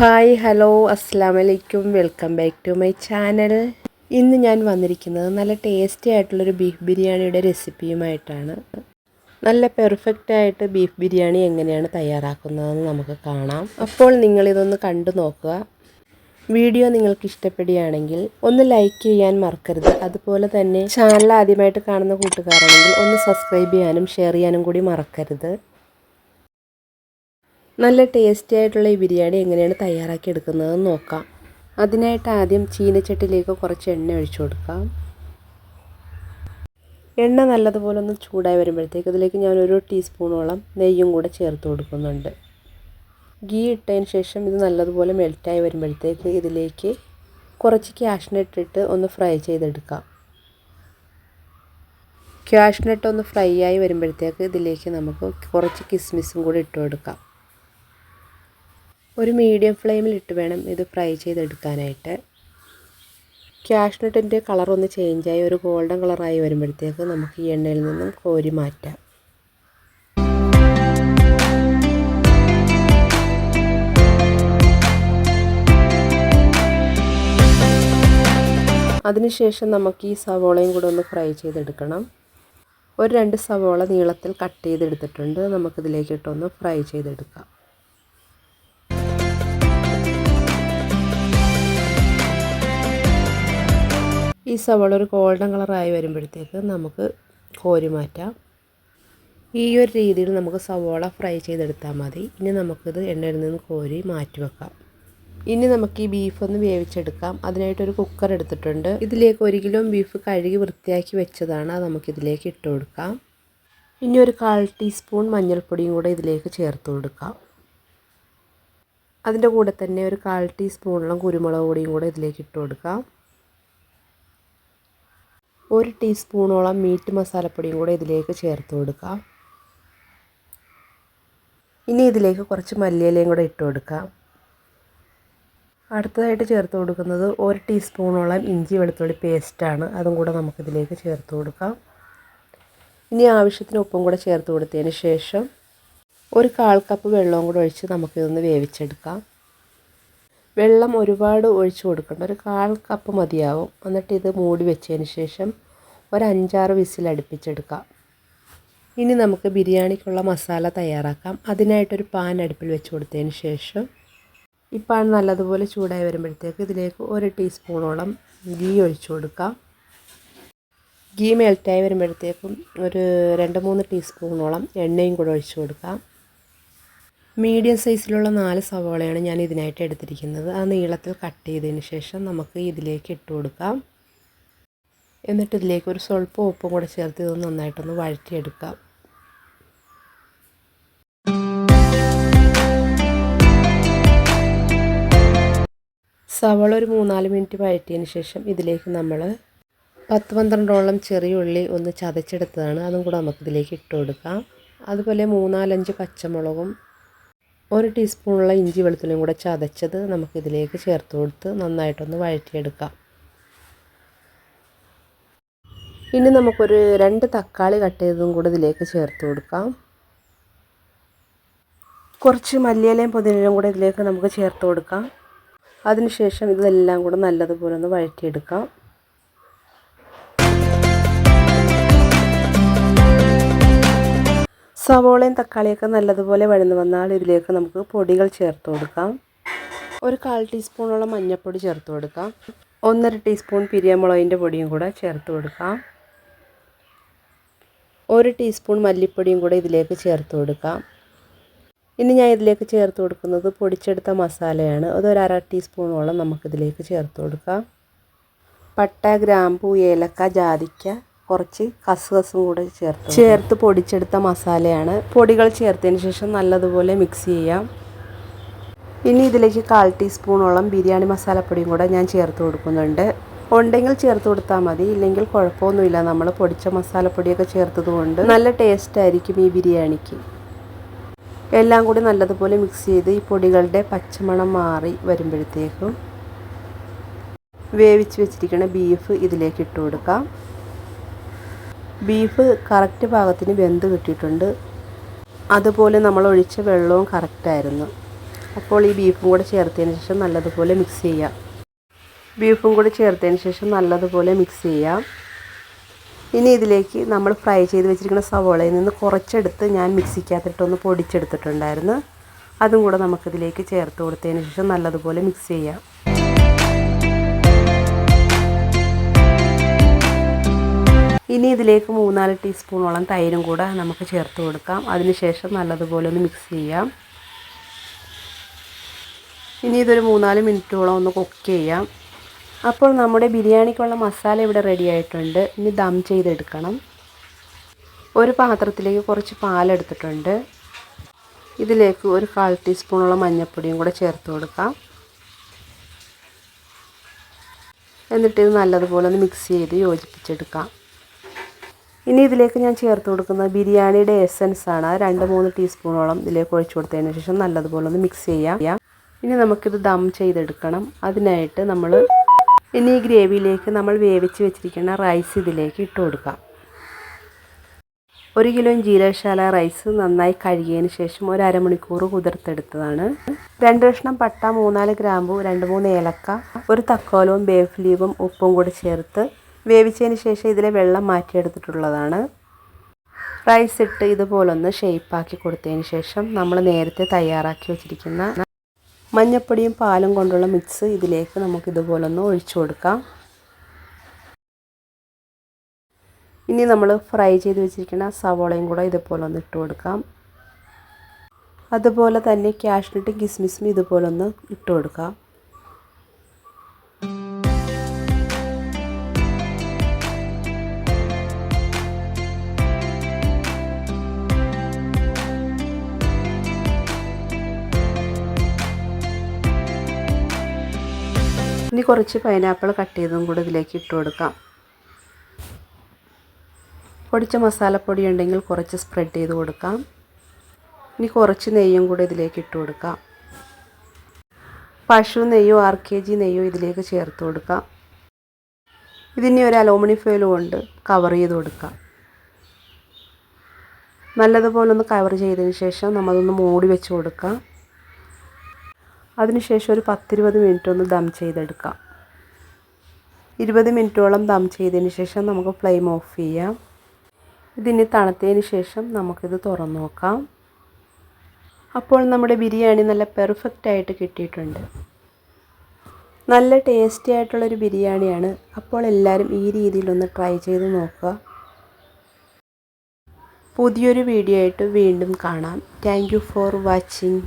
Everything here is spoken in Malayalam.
ഹായ് ഹലോ അസ്സാം വലൈക്കും welcome back to my channel. ഇന്ന് ഞാൻ വന്നിരിക്കുന്നത് നല്ല ടേസ്റ്റി ആയിട്ടുള്ളൊരു ബീഫ് ബിരിയാണിയുടെ റെസിപ്പിയുമായിട്ടാണ്. നല്ല പെർഫെക്റ്റ് ആയിട്ട് ബീഫ് ബിരിയാണി എങ്ങനെയാണ് തയ്യാറാക്കുന്നതെന്ന് നമുക്ക് കാണാം. അപ്പോൾ നിങ്ങളിതൊന്ന് കണ്ടു നോക്കുക. വീഡിയോ നിങ്ങൾക്ക് ഇഷ്ടപ്പെടുകയാണെങ്കിൽ ഒന്ന് ലൈക്ക് ചെയ്യാൻ മറക്കരുത്. അതുപോലെ തന്നെ ചാനൽ ആദ്യമായിട്ട് കാണുന്ന കൂട്ടുകാരാണെങ്കിൽ ഒന്ന് സബ്സ്ക്രൈബ് ചെയ്യാനും ഷെയർ ചെയ്യാനും കൂടി മറക്കരുത്. നല്ല ടേസ്റ്റി ആയിട്ടുള്ള ഈ ബിരിയാണി എങ്ങനെയാണ് തയ്യാറാക്കി എടുക്കുന്നതെന്ന് നോക്കാം. അതിനായിട്ട് ആദ്യം ചീനച്ചട്ടിലേക്ക് കുറച്ച് എണ്ണ ഒഴിച്ചു കൊടുക്കാം. എണ്ണ നല്ലതുപോലെ ഒന്ന് ചൂടായി വരുമ്പോഴത്തേക്ക് ഇതിലേക്ക് ഞാൻ ഒരു ടീസ്പൂണോളം നെയ്യും കൂടെ ചേർത്ത് കൊടുക്കുന്നുണ്ട്. ഗീ ഇട്ടതിന് ശേഷം ഇത് നല്ലതുപോലെ മെൽറ്റായി വരുമ്പോഴത്തേക്ക് ഇതിലേക്ക് കുറച്ച് ക്യാഷ്നട്ടിട്ട് ഒന്ന് ഫ്രൈ ചെയ്തെടുക്കാം. ക്യാഷ്നട്ട് ഒന്ന് ഫ്രൈ ആയി വരുമ്പോഴത്തേക്ക് ഇതിലേക്ക് നമുക്ക് കുറച്ച് കിസ്മിസും കൂടി ഇട്ട് കൊടുക്കാം. ഒരു മീഡിയം ഫ്ലെയിമിൽ ഇട്ട് വേണം ഇത് ഫ്രൈ ചെയ്തെടുക്കാനായിട്ട്. ക്യാഷ്നട്ടിന്റെ കളർ ഒന്ന് ചേഞ്ചായി ഒരു ഗോൾഡൻ കളറായി വരുമ്പോഴത്തേക്ക് നമുക്ക് ഈ എണ്ണയിൽ നിന്നും കോരി മാറ്റാം. അതിനുശേഷം നമുക്ക് ഈ സവോളയും കൂടെ ഒന്ന് ഫ്രൈ ചെയ്തെടുക്കണം. ഒരു രണ്ട് സവോള നീളത്തിൽ കട്ട് ചെയ്തെടുത്തിട്ടുണ്ട്. നമുക്കിതിലേക്കിട്ടൊന്ന് ഫ്രൈ ചെയ്തെടുക്കാം. സവോള ഒരു ഗോൾഡൻ കളറായി വരുമ്പോഴത്തേക്ക് നമുക്ക് കോരി മാറ്റാം. ഈ ഒരു രീതിയിൽ നമുക്ക് സവോള ഫ്രൈ ചെയ്തെടുത്താൽ മതി. ഇനി നമുക്കിത് എണ്ണയിൽ നിന്ന് കോരി മാറ്റി വെക്കാം. ഇനി നമുക്ക് ഈ ബീഫ് ഒന്ന് വേവിച്ചെടുക്കാം. അതിനായിട്ടൊരു കുക്കർ എടുത്തിട്ടുണ്ട്. ഇതിലേക്ക് ഒരു കിലോ ബീഫ് കഴുകി വൃത്തിയാക്കി വെച്ചതാണ്. അത് നമുക്കിതിലേക്ക് ഇട്ട് കൊടുക്കാം. ഇനി ഒരു കാൽ ടീസ്പൂൺ മഞ്ഞൾപ്പൊടിയും കൂടെ ഇതിലേക്ക് ചേർത്ത് കൊടുക്കാം. അതിന്റെ കൂടെ തന്നെ ഒരു കാൽ ടീസ്പൂണോളം കുരുമുളക് പൊടിയും കൂടെ ഇതിലേക്ക് ഇട്ട് കൊടുക്കാം. ഒരു ടീസ്പൂണോളം മീറ്റ് മസാലപ്പൊടിയും കൂടെ ഇതിലേക്ക് ചേർത്ത് കൊടുക്കാം. ഇനി ഇതിലേക്ക് കുറച്ച് മല്ലിയിലയും കൂടെ ഇട്ട് കൊടുക്കാം. അടുത്തതായിട്ട് ചേർത്ത് കൊടുക്കുന്നത് ഒരു ടീസ്പൂണോളം ഇഞ്ചി വെളുത്തുള്ളി പേസ്റ്റാണ് അതും കൂടെ നമുക്കിതിലേക്ക് ചേർത്ത് കൊടുക്കാം. ഇനി ആവശ്യത്തിന് ഉപ്പും കൂടെ ചേർത്ത് കൊടുത്തതിന് ശേഷം ഒരു കാൽ കപ്പ് വെള്ളവും കൂടെ ഒഴിച്ച് നമുക്കിതൊന്ന് വേവിച്ചെടുക്കാം. വെള്ളം ഒരുപാട് ഒഴിച്ചു കൊടുക്കണ്ട. ഒരു കാൽ കപ്പ് മതിയാവും. എന്നിട്ട് ഇത് മൂടി വെച്ചതിന് ശേഷം ഒരു അഞ്ചാറ് വിസിൽ അടുപ്പിച്ചെടുക്കാം. ഇനി നമുക്ക് ബിരിയാണിക്കുള്ള മസാല തയ്യാറാക്കാം. അതിനായിട്ടൊരു പാൻ അടുപ്പിൽ വെച്ച് കൊടുത്തതിന് ശേഷം ഈ പാൻ നല്ലതുപോലെ ചൂടായി വരുമ്പോഴത്തേക്ക് ഇതിലേക്ക് ഒരു ടീസ്പൂണോളം ഗീ ഒഴിച്ചു കൊടുക്കാം. ഗീ മെൽറ്റായി വരുമ്പോഴത്തേക്കും ഒരു രണ്ട് മൂന്ന് ടീസ്പൂണോളം എണ്ണയും കൂടെ ഒഴിച്ചു കൊടുക്കാം. മീഡിയം സൈസിലുള്ള നാല് സവോളയാണ് ഞാൻ ഇതിനായിട്ട് എടുത്തിരിക്കുന്നത്. ആ നീളത്തിൽ കട്ട് ചെയ്തതിന് ശേഷം നമുക്ക് ഇതിലേക്ക് ഇട്ട് കൊടുക്കാം. എന്നിട്ട് ഇതിലേക്ക് ഒരു സ്വല്പം ഉപ്പും കൂടെ ചേർത്ത് ഇത് നന്നായിട്ടൊന്ന് വഴറ്റിയെടുക്കാം. സവള ഒരു മൂന്നാൽ മിനിറ്റ് വഴറ്റിയതിന് ശേഷം ഇതിലേക്ക് നമ്മൾ പത്ത് പന്ത്രണ്ടോളം ചെറിയ ഉള്ളി ഒന്ന് ചതച്ചെടുത്തതാണ്. അതും കൂടെ നമുക്കിതിലേക്ക് ഇട്ട് കൊടുക്കാം. അതുപോലെ മൂന്നാലഞ്ച് പച്ചമുളകും ഒരു ടീസ്പൂണുള്ള ഇഞ്ചി വെളുത്തുള്ളിയും കൂടെ ചതച്ചത് നമുക്കിതിലേക്ക് ചേർത്ത് കൊടുത്ത് നന്നായിട്ടൊന്ന് വഴറ്റിയെടുക്കാം. ഇനി നമുക്കൊരു രണ്ട് തക്കാളി കട്ട് ചെയ്തതും കൂടെ ഇതിലേക്ക് ചേർത്ത് കൊടുക്കാം. കുറച്ച് മല്ലിയിലയും പുതിനയും കൂടെ ഇതിലേക്ക് നമുക്ക് ചേർത്ത് കൊടുക്കാം. അതിനുശേഷം ഇതെല്ലാം കൂടെ നല്ലതുപോലെ ഒന്ന് വഴറ്റിയെടുക്കാം. സവോളയും തക്കാളിയൊക്കെ നല്ലതുപോലെ വഴന്നു വന്നാൽ ഇതിലേക്ക് നമുക്ക് പൊടികൾ ചേർത്ത് കൊടുക്കാം. ഒരു കാൽ ടീസ്പൂണോളം മഞ്ഞൾപ്പൊടി ചേർത്ത് കൊടുക്കാം. ഒന്നര ടീസ്പൂൺ പിരിയമുളകിന്റെ പൊടിയും കൂടെ ചേർത്ത് കൊടുക്കാം. ഒരു ടീസ്പൂൺ മല്ലിപ്പൊടിയും കൂടെ ഇതിലേക്ക് ചേർത്ത് കൊടുക്കാം. ഇനി ഞാൻ ഇതിലേക്ക് ചേർത്ത് കൊടുക്കുന്നത് പൊടിച്ചെടുത്ത മസാലയാണ്. അതൊരു അര ടീസ്പൂണോളം നമുക്കിതിലേക്ക് ചേർത്ത് കൊടുക്കാം. പട്ട ഗ്രാമ്പു ഏലക്ക ജാതിക്ക കുറച്ച് കസുകസും കൂടെ ചേർത്ത് ചേർത്ത് പൊടിച്ചെടുത്ത മസാലയാണ്. പൊടികൾ ചേർത്തതിന് ശേഷം നല്ലതുപോലെ മിക്സ് ചെയ്യാം. ഇനി ഇതിലേക്ക് കാൽ ടീസ്പൂണോളം ബിരിയാണി മസാലപ്പൊടിയും കൂടെ ഞാൻ ചേർത്ത് കൊടുക്കുന്നുണ്ട്. ഉണ്ടെങ്കിൽ ചേർത്ത് കൊടുത്താൽ മതി. ഇല്ലെങ്കിൽ കുഴപ്പമൊന്നുമില്ല. നമ്മൾ പൊടിച്ച മസാലപ്പൊടിയൊക്കെ ചേർത്തത് കൊണ്ട് നല്ല ടേസ്റ്റ് ആയിരിക്കും ഈ ബിരിയാണിക്ക്. എല്ലാം കൂടി നല്ലതുപോലെ മിക്സ് ചെയ്ത് ഈ പൊടികളുടെ പച്ചമണം മാറി വരുമ്പോഴത്തേക്കും വേവിച്ച് വെച്ചിരിക്കുന്ന ബീഫ് ഇതിലേക്ക് ഇട്ട് കൊടുക്കാം. ബീഫ് കറക്റ്റ് പാകത്തിന് വെന്ത് കിട്ടിയിട്ടുണ്ട്. അതുപോലെ നമ്മൾ ഒഴിച്ച വെള്ളവും കറക്റ്റായിരുന്നു അപ്പോൾ ഈ ബീഫും കൂടെ ചേർത്തതിന് ശേഷം നല്ലതുപോലെ മിക്സ് ചെയ്യാം. ബീഫും കൂടി ചേർത്തതിന് ശേഷം നല്ലതുപോലെ മിക്സ് ചെയ്യാം. ഇനി ഇതിലേക്ക് നമ്മൾ ഫ്രൈ ചെയ്ത് വെച്ചിരിക്കുന്ന സവോളയിൽ നിന്ന് കുറച്ചെടുത്ത് ഞാൻ മിക്സിക്കകത്തിട്ടൊന്ന് പൊടിച്ചെടുത്തിട്ടുണ്ടായിരുന്നു. അതും കൂടെ നമുക്കിതിലേക്ക് ചേർത്ത് കൊടുത്തതിന് ശേഷം നല്ലതുപോലെ മിക്സ് ചെയ്യാം. ഇനി ഇതിലേക്ക് മൂന്നാൽ ടീസ്പൂണോളം തൈരും കൂടെ നമുക്ക് ചേർത്ത് കൊടുക്കാം. അതിനുശേഷം നല്ലതുപോലെ ഒന്ന് മിക്സ് ചെയ്യാം. ഇനി ഇതൊരു മൂന്നാൽ മിനിറ്റോളം ഒന്ന് കുക്ക് ചെയ്യാം. അപ്പോൾ നമ്മുടെ ബിരിയാണിക്കുള്ള മസാല ഇവിടെ റെഡി ആയിട്ടുണ്ട്. ഇനി ദം ചെയ്തെടുക്കണം. ഒരു പാത്രത്തിലേക്ക് കുറച്ച് പാലെടുത്തിട്ടുണ്ട് ഇതിലേക്ക് ഒരു കാൽ ടീസ്പൂണോളം മഞ്ഞൾപ്പൊടിയും കൂടെ ചേർത്ത് കൊടുക്കാം. എന്നിട്ട് ഇത് നല്ലതുപോലെ ഒന്ന് മിക്സ് ചെയ്ത് യോജിപ്പിച്ചെടുക്കാം. ഇനി ഇതിലേക്ക് ഞാൻ ചേർത്ത് കൊടുക്കുന്നത് ബിരിയാണിയുടെ എസൻസ് ആണ്. രണ്ട് മൂന്ന് ടീസ്പൂണോളം ഇതിലേക്ക് ഒഴിച്ചു കൊടുത്തതിന് ശേഷം നല്ലതുപോലെ ഒന്ന് മിക്സ് ചെയ്യാം. ഇനി നമുക്കിത് ദം ചെയ്തെടുക്കണം. അതിനായിട്ട് നമ്മൾ ഇനി ഈ ഗ്രേവിയിലേക്ക് നമ്മൾ വേവിച്ച് വെച്ചിരിക്കുന്ന റൈസ് ഇതിലേക്ക് ഇട്ട് കൊടുക്കാം. ഒരു കിലോ ജീരകശാല റൈസ് നന്നായി കഴുകിയതിന് ശേഷം ഒരു അരമണിക്കൂർ കുതിർത്തെടുത്തതാണ്. രണ്ട് കഷ്ണം പട്ട മൂന്നാൽ ഗ്രാമ്പു രണ്ട് മൂന്ന് ഏലക്ക ഒരു തക്കോലവും ബേഫ് ലീവും ഉപ്പും കൂടി ചേർത്ത് വേവിച്ചതിന് ശേഷം ഇതിലെ വെള്ളം മാറ്റിയെടുത്തിട്ടുള്ളതാണ്. റൈസ് ഇട്ട് ഇതുപോലൊന്ന് ഷേപ്പാക്കി കൊടുത്തതിന് ശേഷം നമ്മൾ നേരത്തെ തയ്യാറാക്കി വെച്ചിരിക്കുന്ന മഞ്ഞപ്പൊടിയും പാലും കൊണ്ടുള്ള മിക്സ് ഇതിലേക്ക് നമുക്ക് ഇതുപോലൊന്ന് ഒഴിച്ചു കൊടുക്കാം. ഇനി നമ്മൾ ഫ്രൈ ചെയ്ത് വെച്ചിരിക്കുന്ന സവോളയും കൂടെ ഇതുപോലൊന്ന് ഇട്ട് കൊടുക്കാം. അതുപോലെ തന്നെ ക്യാഷ്നട്ടും കിസ്മിസും ഇതുപോലൊന്ന് ഇട്ട് കൊടുക്കാം. ഇനി കുറച്ച് പൈനാപ്പിൾ കട്ട് ചെയ്തതും കൂടെ ഇതിലേക്ക് ഇട്ട് കൊടുക്കാം. പൊടിച്ച മസാലപ്പൊടി ഉണ്ടെങ്കിൽ കുറച്ച് സ്പ്രെഡ് ചെയ്ത് കൊടുക്കാം. ഇനി കുറച്ച് നെയ്യും കൂടെ ഇതിലേക്ക് ഇട്ട് കൊടുക്കാം. പശു നെയ്യോ ആർ കെ ജി നെയ്യോ ഇതിലേക്ക് ചേർത്ത് കൊടുക്കാം. ഇതിനി ഒരു അലോമിനി ഫോയിൽ കൊണ്ട് കവർ ചെയ്ത് കൊടുക്കാം. നല്ലതുപോലെ ഒന്ന് കവർ ചെയ്തതിന് ശേഷം നമ്മളതൊന്ന് മൂടി വെച്ച് കൊടുക്കാം. അതിനുശേഷം ഒരു പത്തിരുപത് മിനിറ്റ് ഒന്ന് ദം ചെയ്തെടുക്കാം. ഇരുപത് മിനിറ്റോളം ദം ചെയ്തതിന് ശേഷം നമുക്ക് ഫ്ലെയിം ഓഫ് ചെയ്യാം. ഇതിന് തണുത്തതിന് ശേഷം നമുക്കിത് തുറന്നു നോക്കാം. അപ്പോൾ നമ്മുടെ ബിരിയാണി നല്ല പെർഫെക്റ്റ് ആയിട്ട് കിട്ടിയിട്ടുണ്ട്. നല്ല ടേസ്റ്റി ആയിട്ടുള്ളൊരു ബിരിയാണിയാണ്. അപ്പോൾ എല്ലാവരും ഈ രീതിയിലൊന്ന് ട്രൈ ചെയ്ത് നോക്കുക. പുതിയൊരു വീഡിയോ ആയിട്ട് വീണ്ടും കാണാം. Thank for watching.